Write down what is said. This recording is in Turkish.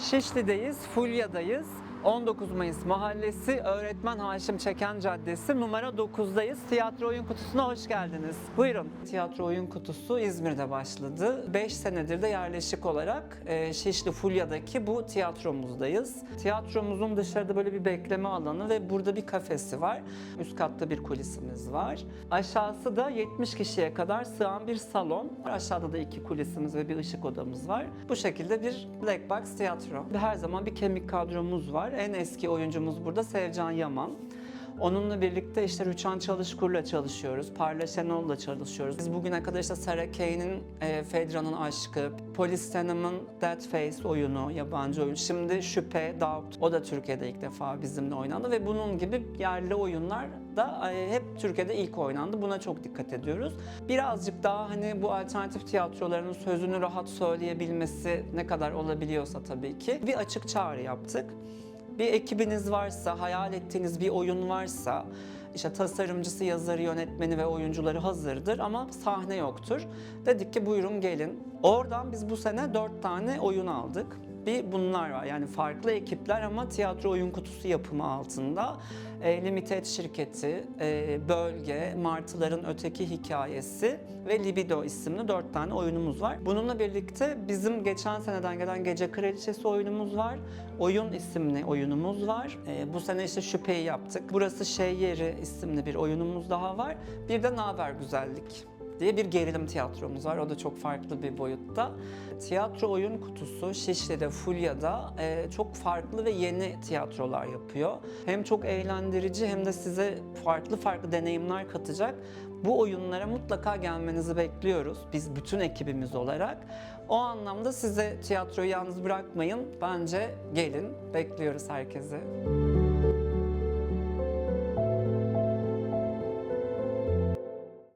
Şişli'deyiz, Fulya'dayız. 19 Mayıs Mahallesi, Öğretmen Haşim Çeken Caddesi, numara 9'dayız. Tiyatro Oyun Kutusu'na hoş geldiniz. Buyurun. Tiyatro Oyun Kutusu İzmir'de başladı. 5 senedir de yerleşik olarak e, Şişli Fulya'daki bu tiyatromuzdayız. Tiyatromuzun dışarıda böyle bir bekleme alanı ve burada bir kafesi var. Üst katta bir kulisimiz var. Aşağısı da 70 kişiye kadar sığan bir salon. Aşağıda da iki kulisimiz ve bir ışık odamız var. Bu şekilde bir black box tiyatro. Her zaman bir kemik kadromuz var. En eski oyuncumuz burada Sevcan Yaman. Onunla birlikte işte Rüçhan Çalışkur'la çalışıyoruz, Parla Şenol'la çalışıyoruz. Biz bugüne kadar işte Sarah Kane'in e, Fedra'nın Aşkı, Polis Hanım'ın That Face oyunu, yabancı oyun. Şimdi Şüphe, Doubt, o da Türkiye'de ilk defa bizimle oynandı ve bunun gibi yerli oyunlar da e, hep Türkiye'de ilk oynandı. Buna çok dikkat ediyoruz. Birazcık daha hani bu alternatif tiyatroların sözünü rahat söyleyebilmesi ne kadar olabiliyorsa tabii ki bir açık çağrı yaptık. Bir ekibiniz varsa, hayal ettiğiniz bir oyun varsa, işte tasarımcısı, yazarı, yönetmeni ve oyuncuları hazırdır ama sahne yoktur. Dedik ki buyurun gelin. Oradan biz bu sene dört tane oyun aldık. Bir bunlar var yani farklı ekipler ama tiyatro oyun kutusu yapımı altında. E, Limited şirketi, e, Bölge, Martıların Öteki Hikayesi ve Libido isimli dört tane oyunumuz var. Bununla birlikte bizim geçen seneden gelen Gece Kraliçesi oyunumuz var. Oyun isimli oyunumuz var. E, bu sene işte Şüpheyi yaptık. Burası Şey Yeri isimli bir oyunumuz daha var. Bir de Naber Güzellik diye bir gerilim tiyatromuz var. O da çok farklı bir boyutta. Tiyatro oyun kutusu Şişli'de, Fulya'da e, çok farklı ve yeni tiyatrolar yapıyor. Hem çok eğlendirici hem de size farklı farklı deneyimler katacak. Bu oyunlara mutlaka gelmenizi bekliyoruz. Biz bütün ekibimiz olarak. O anlamda size tiyatroyu yalnız bırakmayın. Bence gelin. Bekliyoruz herkesi.